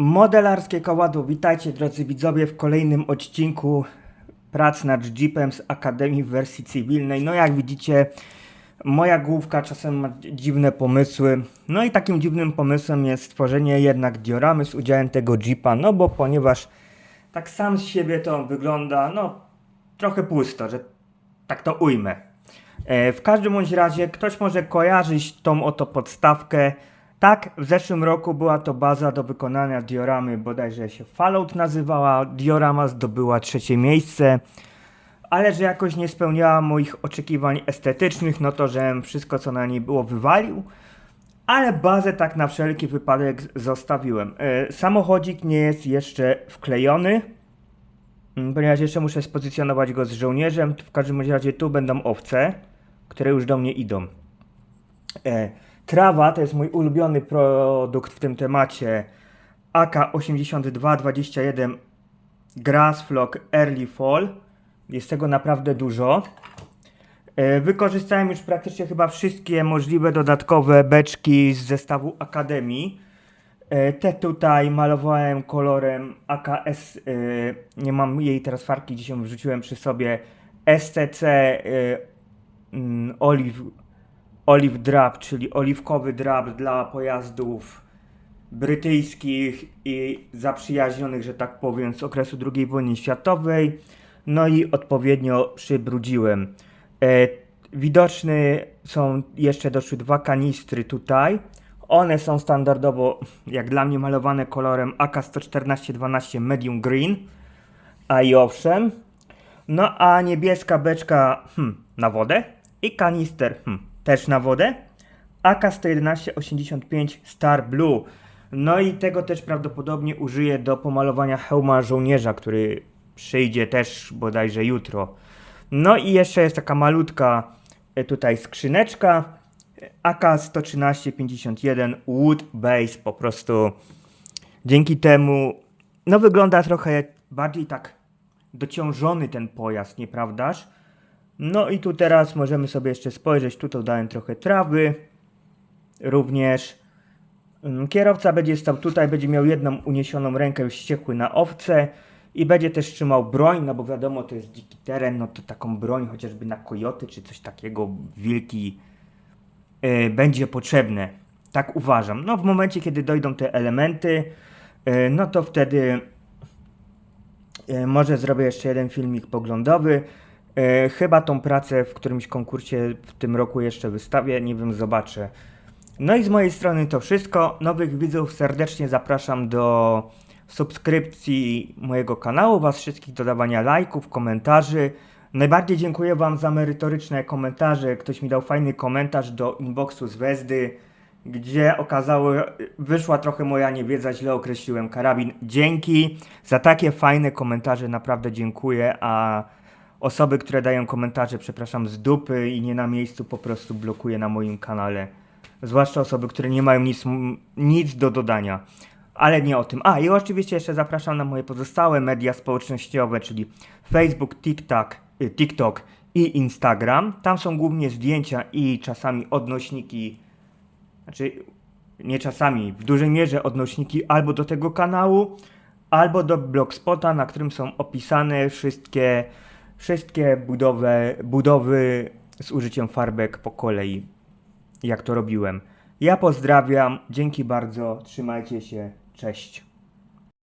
Modelarskie koładło, witajcie drodzy widzowie w kolejnym odcinku prac nad Jeepem z Akademii w wersji cywilnej. No jak widzicie, moja główka czasem ma dziwne pomysły. No i takim dziwnym pomysłem jest stworzenie jednak dioramy z udziałem tego Jeepa, no bo ponieważ tak sam z siebie to wygląda, no trochę pusto, że tak to ujmę. E, W każdym bądź razie ktoś może kojarzyć tą oto podstawkę. Tak, w zeszłym roku była to baza do wykonania dioramy, bodajże się Fallout nazywała. Diorama zdobyła trzecie miejsce, ale że jakoś nie spełniała moich oczekiwań estetycznych, no to że wszystko co na niej było wywalił. Ale bazę tak na wszelki wypadek zostawiłem. E, Samochodzik nie jest jeszcze wklejony, Mm, ponieważ jeszcze muszę spozycjonować go z żołnierzem. W każdym razie tu będą owce, które już do mnie idą. E, trawa to jest mój ulubiony produkt w tym temacie. AK8221 Grassflock Early Fall. Jest tego naprawdę dużo. E, Wykorzystałem już praktycznie chyba wszystkie możliwe dodatkowe beczki z zestawu Akademii. E, Te tutaj malowałem kolorem AKS, e, nie mam jej teraz farki, dzisiaj wrzuciłem przy sobie, STC mm, Olive, Olive Drab, czyli oliwkowy drab dla pojazdów brytyjskich i zaprzyjaźnionych, że tak powiem, z okresu II wojny światowej. No i odpowiednio przybrudziłem. E, widoczne są jeszcze doszły dwa kanistry tutaj. One są standardowo, jak dla mnie, malowane kolorem AK-114-12 Medium Green. A i owszem. No a niebieska beczka hmm, na wodę i kanister hmm, też na wodę. AK-111-85 Star Blue. No i tego też prawdopodobnie użyję do pomalowania hełma żołnierza, który przyjdzie też bodajże jutro. No i jeszcze jest taka malutka e, tutaj skrzyneczka AK-113-51 Wood Base po prostu dzięki temu no wygląda trochę bardziej tak dociążony ten pojazd, nieprawdaż? No i tu teraz możemy sobie jeszcze spojrzeć, tu to dałem trochę trawy również. Mm, Kierowca będzie stał tutaj, będzie miał jedną uniesioną rękę już na owce i będzie też trzymał broń, no bo wiadomo to jest dziki teren, no to taką broń chociażby na kojoty czy coś takiego, wilki e, będzie potrzebne. Tak uważam. No w momencie kiedy dojdą te elementy, e, no to wtedy e, może zrobię jeszcze jeden filmik poglądowy. E, chyba tą pracę w którymś konkursie w tym roku jeszcze wystawię, nie wiem, zobaczę. No i z mojej strony to wszystko. Nowych widzów serdecznie zapraszam do subskrypcji mojego kanału, was wszystkich do dawania lajków, komentarzy. Najbardziej dziękuję wam za merytoryczne komentarze. Ktoś mi dał fajny komentarz do inboxu z Wezdy, gdzie okazało, wyszła trochę moja niewiedza, źle określiłem karabin. Dzięki za takie fajne komentarze, naprawdę dziękuję, a osoby, które dają komentarze, przepraszam, z dupy i nie na miejscu po prostu blokuję na moim kanale. Zwłaszcza osoby, które nie mają nic, nic do dodania. Ale nie o tym. A i oczywiście jeszcze zapraszam na moje pozostałe media społecznościowe, czyli Facebook, TikTok, y, TikTok i Instagram. Tam są głównie zdjęcia i czasami odnośniki, znaczy nie czasami, w dużej mierze odnośniki albo do tego kanału, albo do blogspota, na którym są opisane wszystkie, wszystkie budowy, z użyciem farbek po kolei jak to robiłem. Ja pozdrawiam, dzięki bardzo, trzymajcie się, cześć.